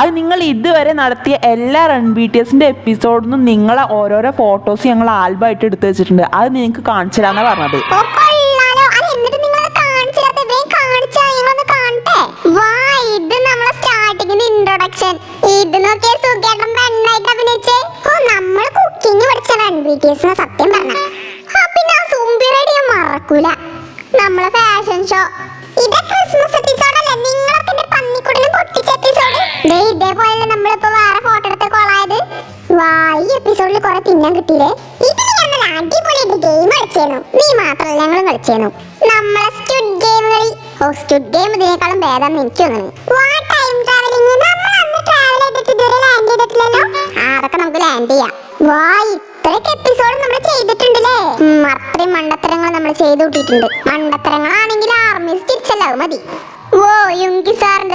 അത് നിങ്ങൾ ഇതുവരെ നടത്തിയ എല്ലാ റൺ ബി ടി എസിന്റെ എപ്പിസോഡിനും നിങ്ങളെ ഓരോരോ ഫോട്ടോസ് ഞങ്ങൾ ആൽബമായിട്ട് എടുത്തു വെച്ചിട്ടുണ്ട്. അത് നിങ്ങൾക്ക് കാണിച്ചു തരാന്നാ പറഞ്ഞത്. ഇൻട്രൊഡക്ഷൻ ഇത് നോക്കിയ സുഖേട്ടൻ പെണ്ണായിട്ട് അഭിനയിച്ചേ. ഓ നമ്മൾ കുക്കിംഗ് പഠിച്ച സത്യം പറഞ്ഞ. ആ പിന്നെ ആ മറക്കൂല. നമ്മളെ ഫാഷൻ ഷോ ഇതെ ക്രിസ്മസ് എപ്പിസോഡിൽ കുറെ തിന്നാൻ കിട്ടിയില്ലേ? ഇതിന് ഞങ്ങൾ അടിപൊളിയായിട്ട് ഗെയിം കളിച്ചേനു. നീ മാത്രമല്ല ഞങ്ങൾ കളിച്ചേനു. നമ്മളെ സ്റ്റുഡ് ഗെയിം കളി. ഓ സ്റ്റുഡ് ഗെയിം ഇതിനേക്കാളും ഭേദം എനിക്ക് അതൊക്കെ നമുക്ക് ലാൻഡ് ചെയ്യാം. വാ ഇത്രയൊക്കെ എപ്പിസോഡ് നമ്മൾ ചെയ്തിട്ടുണ്ടല്ലേ? അത്രയും മണ്ടത്തരങ്ങൾ നമ്മൾ ചെയ്തു കൂട്ടിയിട്ടുണ്ട്. മണ്ടത്തരങ്ങളാണെങ്കിൽ ആർമി അത് മതി. ഓ യുങ്കി സാറിന്റെ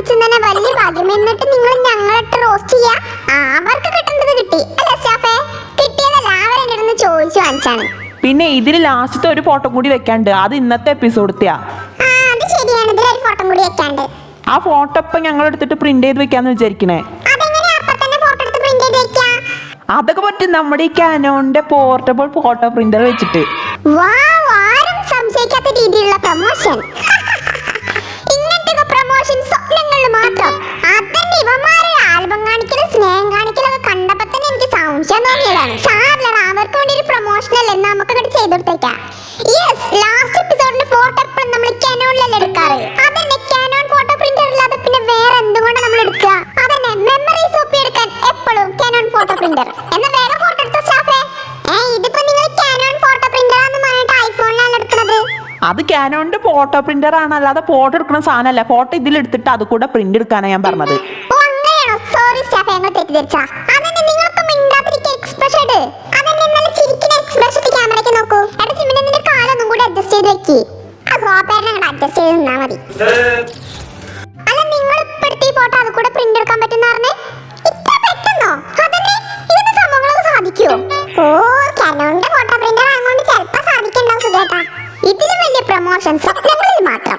ഇത്രയും കാലം വലിയ ഭാഗ്യം. എന്നിട്ട് കിട്ടി. അല്ല സ്റ്റാഫേ കിട്ടിയതല്ല ചോദിച്ചു വാങ്ങിച്ചാണ്. പിന്നെ ഇതിൽ ലാസ്റ്റത്തെ ഒരു ഫോട്ടോ കൂടി വെക്കാണ്ട്. അത് ഇന്നത്തെ എപ്പിസോഡത്തെയാ ആ ഫോട്ടോ ഇപ്പൊ ഞങ്ങൾ എടുത്തിട്ട് പ്രിന്റ് ചെയ്ത് വെക്കാന്ന് വിചാരിക്കണേ. അതൊക്കെ പറ്റും നമ്മുടെ ഈ കാനോന്റെ പോർട്ടബിൾ ഫോട്ടോ പ്രിന്റർ വെച്ചിട്ട്. സംശയിക്കാത്ത രീതിയിലുള്ള പ്രൊമോഷൻ ചെയ്തു കൊടുത്തേക്കാം യെസ് ലാസ്റ്റ് എപ്പിസോഡിന്റെ ഫോട്ടോ എപ്പോഴും നമ്മൾ കാനോണിലല്ലേ എടുക്കാറ്? അതന്നെ കാനോൺ ഫോട്ടോ പ്രിന്റർ പിന്നെ വേറെ എന്തുകൊണ്ട് നമ്മൾ എടുക്കുക അതന്നെ എടുക്കാൻ എപ്പോഴും കാനോൺ ഫോട്ടോ പ്രിന്റർ എന്ന വേഗം ഫോട്ടോ എടുത്ത സ്റ്റാഫേ? ഏ ഇതിപ്പോ നിങ്ങൾ കാനോൺ ഫോട്ടോ പ്രിന്റർ ആണെന്ന് പറഞ്ഞിട്ട് ഐഫോണിലാണ് എടുക്കുന്നത്. അത് കാനോണിന്റെ ഫോട്ടോ പ്രിന്റർ ആണ് അല്ലാതെ ഫോട്ടോ എടുക്കുന്ന സാധനമല്ല. ഫോട്ടോ ഇതിൽ എടുത്തിട്ട് അത് കൂടെ പ്രിന്റ് എടുക്കാനാണ് ഞാൻ പറഞ്ഞത്. സോറി സ്റ്റാഫ് ഞങ്ങൾ തെറ്റിദ്ധരിച്ചാ അതന്നെ നിങ്ങളിപ്പോ മിണ്ടാതിരിക്കുക എക്സ്പ്രഷൻ വെക്കി. ആ ഗോപേരനെ കൂടെ അഡ്ജസ്റ്റ് ചെയ്ത് നിന്നാ മതി. അല്ല നിങ്ങൾ ഇപ്പോഴത്തെ ഈ ഫോട്ടോ അത് കൂടെ പ്രിന്റ് എടുക്കാൻ പറ്റുന്ന പറഞ്ഞേ? ഇത്ര പെട്ടെന്നോ? അതന്നെ ഇതിന്റെ സംഭവങ്ങളൊക്കെ സാധിക്കുമോ ഓ കനോണിന്റെ ഫോട്ടോ പ്രിന്റർ അങ്ങോട്ട് ചിലപ്പോ സാധിക്കണ്ടാവും സുഖേട്ടാ ഇതിലും വലിയ പ്രൊമോഷൻ സ്വപ്നങ്ങളിൽ മാത്രം.